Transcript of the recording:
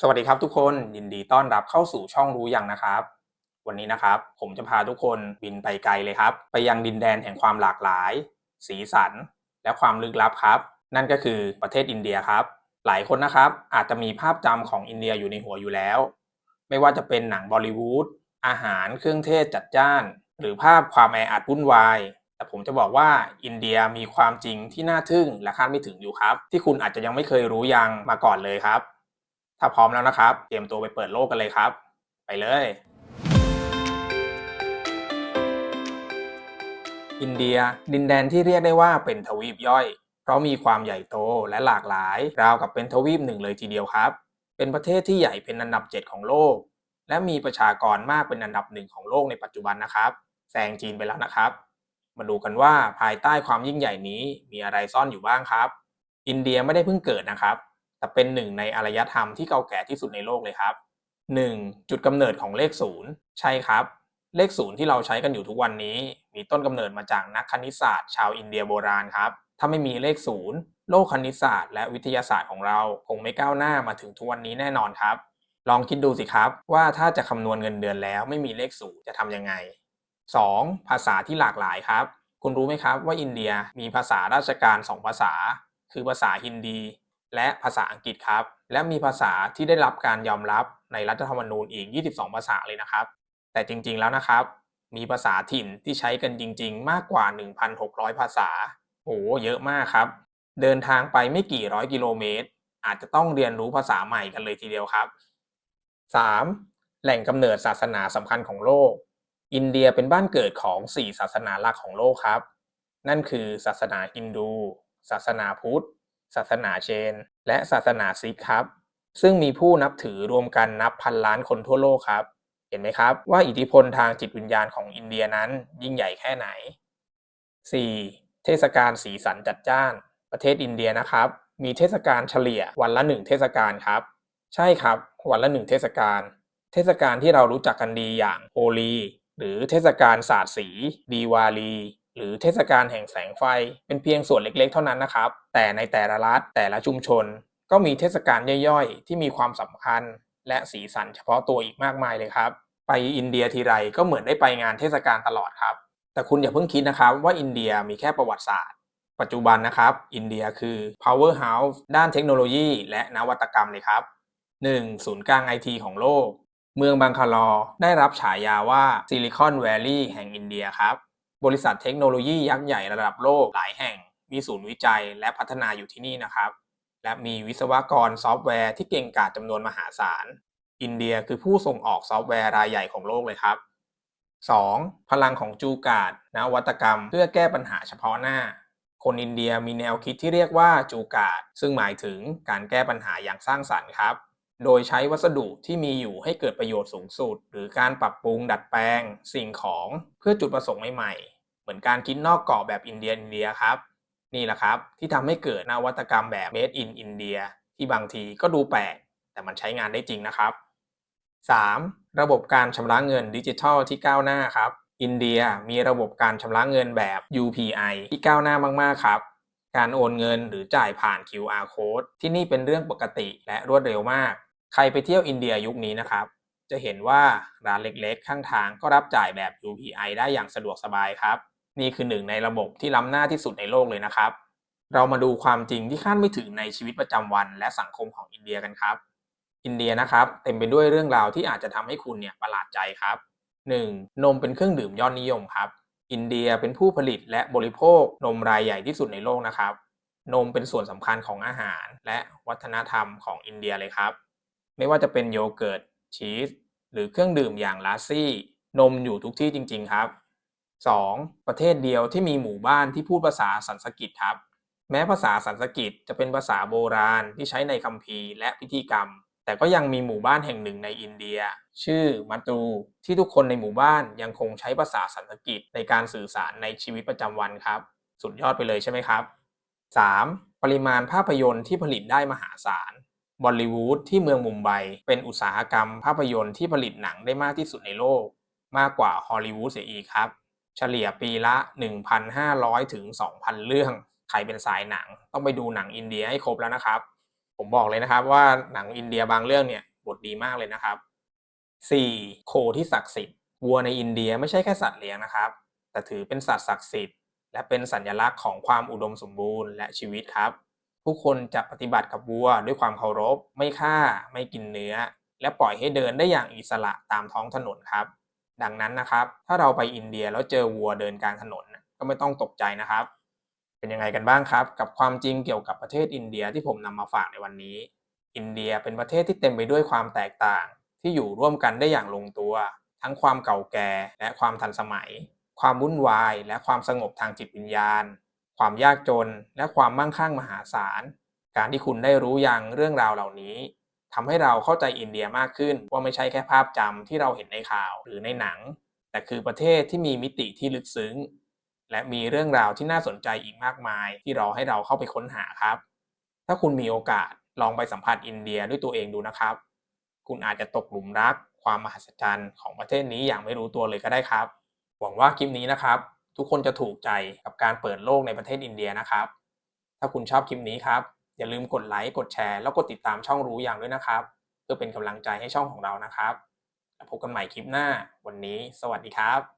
สวัสดีครับทุกคนยินดีต้อนรับเข้าสู่ช่องรู้ยังนะครับ วันนี้นะครับ ผมจะพาทุกคนบินไปไกลเลยครับ ไปยังดินแดนแห่งความหลากหลาย สีสัน และความลึกลับครับ นั่นก็คือประเทศอินเดียครับ หลายคนนะครับอาจจะมีภาพจำของอินเดียอยู่ในหัวอยู่แล้ว ไม่ว่าจะเป็นหนังบอลลิวูดอาหารเครื่องเทศจัดจ้าน หรือภาพความแออัดวุ่นวายแต่ผมจะบอกว่าอินเดียมีความจริงที่น่าทึ่งและคาดไม่ถึงอยู่ครับ ที่คุณอาจจะยังไม่เคยรู้ยังมาก่อนเลยครับ ถ้าพร้อมแล้วนะครับ เตรียมตัวไปเปิดโลกกันเลยครับ ไปเลย อินเดีย ดินแดนที่เรียกได้ว่าเป็นทวีปย่อย เพราะมีความใหญ่โตและหลากหลาย ราวกับเป็นทวีปหนึ่งเลยทีเดียวครับ เป็นประเทศที่ใหญ่เป็นอันดับ 7 ของโลก และมีประชากรมากเป็นอันดับหนึ่งของโลกในปัจจุบันนะครับแซงจีนไปแล้วนะครับ มาดูกันว่าภายใต้ความยิ่งใหญ่นี้มีอะไรซ่อนอยู่บ้างครับ อินเดียไม่ได้เพิ่งเกิดนะครับ แต่เป็นหนึ่งในอารยธรรมที่เก่าแก่ที่สุดในโลกเลยครับ 1. จุดกำเนิดของเลขศูนย์ใช่ครับ เลขศูนย์ที่เราใช้กันอยู่ทุกวันนี้ มีต้นกำเนิดมาจากนักคณิตศาสตร์ชาวอินเดียโบราณครับ ถ้าไม่มีเลขศูนย์โลกคณิตศาสตร์และวิทยาศาสตร์ของเราคงไม่ก้าวหน้ามาถึงทุกวันนี้แน่นอนครับ ลองคิดดูสิครับว่าถ้าจะคำนวณเงินเดือนแล้วไม่มีเลขศูนย์จะทำยังไง 2. ภาษาที่หลากหลายครับ คุณรู้ไหมครับว่าอินเดียมีภาษาราชการ 2 ภาษา คือภาษาฮินดี และภาษาอังกฤษครับ และมีภาษาที่ได้รับการยอมรับในรัฐธรรมนูญอีก 22 ภาษาเลยนะครับ แต่จริงๆแล้วนะครับ มีภาษาถิ่นที่ใช้กันจริง ๆ มากกว่า 1,600 ภาษาโอ้เยอะมากครับ เดินทางไปไม่กี่ร้อยกิโลเมตร อาจจะต้องเรียนรู้ภาษาใหม่กันเลยทีเดียวครับ 3. แหล่งกำเนิดศาสนาสำคัญของโลก อินเดียเป็นบ้านเกิดของ 4 ศาสนาหลักของโลกครับ นั่นคือศาสนาฮินดู ศาสนาพุทธ ศาสนาเชน และศาสนาซิกครับ ซึ่งมีผู้นับถือรวมกันนับพันล้านคนทั่วโลกครับ เห็นไหมครับว่าอิทธิพลทางจิตวิญญาณของอินเดียนั้นยิ่งใหญ่แค่ไหน 4. เทศกาลสีสันจัดจ้าน ประเทศอินเดียนะครับ มีเทศกาลเฉลี่ยวันละหนึ่งเทศกาลครับ ใช่ครับ วันละหนึ่งเทศกาล เทศกาลที่เรารู้จักกันดีอย่างโฮลีหรือเทศกาลศาสาดสีดีวาลี หรือเทศกาลแห่งแสงไฟ เป็นเพียงส่วนเล็กๆ เท่านั้นนะครับ แต่ในแต่ละรัฐแต่ละชุมชน ก็มีเทศกาลย่อยๆ ที่มีความสำคัญ และสีสันเฉพาะตัวอีกมากมายเลยครับ ไปอินเดียทีไรก็เหมือนได้ไปงานเทศกาลตลอดครับ แต่คุณอย่าเพิ่งคิดนะครับว่าอินเดียมีแค่ประวัติศาสตร์ ปัจจุบันนะครับ อินเดียคือ powerhouse ด้านเทคโนโลยี และนวัตกรรมเลยครับ 1. ศูนย์กลางไอทีของโลก เมืองบังคาลอได้รับฉายาว่าซิลิคอนแวลลีย์แห่งอินเดียครับ บริษัทเทคโนโลยียักษ์ใหญ่ระดับโลกหลายแห่ง มีศูนย์วิจัยและพัฒนาอยู่ที่นี่นะครับ และมีวิศวกรซอฟต์แวร์ที่เก่งกาจจำนวนมหาศาล อินเดียคือผู้ส่งออกซอฟต์แวร์รายใหญ่ของโลกเลยครับ 2. พลังของจูการ์ดนวัตกรรม เพื่อแก้ปัญหาเฉพาะหน้า คนอินเดียมีแนวคิดที่เรียกว่าจูการ์ดซึ่งหมายถึงการแก้ปัญหาอย่างสร้างสรรค์ครับ โดยใช้วัสดุที่มีอยู่ให้เกิดประโยชน์สูงสุด หรือการปรับปรุงดัดแปลง สิ่งของเพื่อจุดประสงค์ใหม่ๆ เหมือนการคิดนอกกรอบแบบอินเดียอินเดียครับ นี่แหละครับ ที่ทำให้เกิดนวัตกรรมแบบ made in India ที่บางทีก็ดูแปลก แต่มันใช้งานได้จริงนะครับ 3. ระบบการชำระเงินดิจิทัลที่ก้าวหน้าครับ อินเดียมีระบบการชำระเงินแบบ UPI ที่ก้าวหน้ามากๆครับการโอนเงินหรือจ่ายผ่าน QR code ที่นี่เป็นเรื่องปกติและรวดเร็วมาก ใครไปเที่ยวอินเดียยุคนี้นะครับ จะเห็นว่าร้านเล็กๆ ข้างทางก็รับจ่ายแบบ UPI ได้อย่างสะดวกสบายครับ นี่คือหนึ่งในระบบที่ล้ำหน้าที่สุดในโลกเลยนะครับ เรามาดูความจริงที่คาดไม่ถึงในชีวิตประจำวันและสังคมของอินเดียกันครับ อินเดียนะครับเต็มไปด้วยเรื่องราวที่อาจจะทำให้คุณเนี่ยประหลาดใจครับ 1. นมเป็นเครื่องดื่มยอดนิยมครับอินเดียเป็นผู้ผลิตและบริโภคนมรายใหญ่ที่สุดในโลกนะครับ นมเป็นส่วนสำคัญของอาหารและวัฒนธรรมของอินเดียเลยครับ ไม่ว่าจะเป็นโยเกิร์ตชีสหรือเครื่องดื่มอย่างลาซี่ นมอยู่ทุกที่จริง ๆ ครับ 2. ประเทศเดียวที่มีหมู่บ้านที่พูดภาษาสันสกฤตครับ แม้ภาษาสันสกฤตจะเป็นภาษาโบราณที่ใช้ในคัมภีร์และพิธีกรรม แต่ก็ยังมีหมู่บ้านแห่งหนึ่งในอินเดีย ชื่อมัตรูที่ทุกคนในหมู่บ้านยังคงใช้ภาษาสันสกฤตในการสื่อสารในชีวิตประจำวันครับ สุดยอดไปเลยใช่ไหมครับ 3. ปริมาณภาพยนตร์ที่ผลิตได้มหาศาล บอลลิวูดที่เมืองมุมไบเป็นอุตสาหกรรมภาพยนตร์ที่ผลิตหนังได้มากที่สุดในโลก มากกว่าฮอลลีวูดเสียอีกครับ เฉลี่ยปีละ 1,500 ถึง 2,000 เรื่อง ใครเป็นสายหนัง ต้องไปดูหนังอินเดียให้ครบแล้วนะครับ ผมบอกเลยนะครับว่าหนังอินเดียบางเรื่องเนี่ยบทดีมากเลยนะครับ 4. โคที่ศักดิ์สิทธิ์วัวในอินเดียไม่ใช่แค่สัตว์เลี้ยงนะครับ แต่ถือเป็นสัตว์ศักดิ์สิทธิ์และเป็นสัญลักษณ์ของความอุดมสมบูรณ์และชีวิตครับ ผู้คนจะปฏิบัติกับวัวด้วยความเคารพ ไม่ฆ่า ไม่กินเนื้อ และปล่อยให้เดินได้อย่างอิสระตามท้องถนนครับ ดังนั้นนะครับ ถ้าเราไปอินเดียแล้วเจอวัวเดินกลางถนนก็ไม่ต้องตกใจนะครับ เป็นยังไงกันบ้างครับ กับความจริงเกี่ยวกับประเทศอินเดียที่ผมนำมาฝากในวันนี้ อินเดียเป็นประเทศที่เต็มไปด้วยความแตกต่าง ที่อยู่ร่วมกันได้อย่างลงตัว ทั้งความเก่าแก่และความทันสมัย ความวุ่นวาย และความสงบทางจิตวิญญาณ ความยากจน และความมั่งคั่งมหาศาล การที่คุณได้รู้ยังเรื่องราวเหล่านี้ทำให้เราเข้าใจอินเดียมากขึ้นว่าไม่ใช่แค่ภาพจำที่เราเห็นในข่าวหรือในหนัง แต่คือประเทศที่มีมิติที่ลึกซึ้ง และมีเรื่องราวที่น่าสนใจอีกมากมาย ที่รอให้เราเข้าไปค้นหาครับ ถ้าคุณมีโอกาสลองไปสัมผัสอินเดียด้วยตัวเองดูนะครับ คุณอาจจะตกหลุมรัก ความมหัศจรรย์ของประเทศนี้อย่างไม่รู้ตัวเลยก็ได้ครับ หวังว่าคลิปนี้นะครับ ทุกคนจะถูกใจกับการเปิดโลกในประเทศอินเดียนะครับ ถ้าคุณชอบคลิปนี้ครับ อย่าลืมกดไลค์ กดแชร์ แล้วกดติดตามช่องรู้อย่างด้วยนะครับ เพื่อเป็นกำลังใจให้ช่องของเรานะครับ พบกันใหม่คลิปหน้า วันนี้ สวัสดีครับ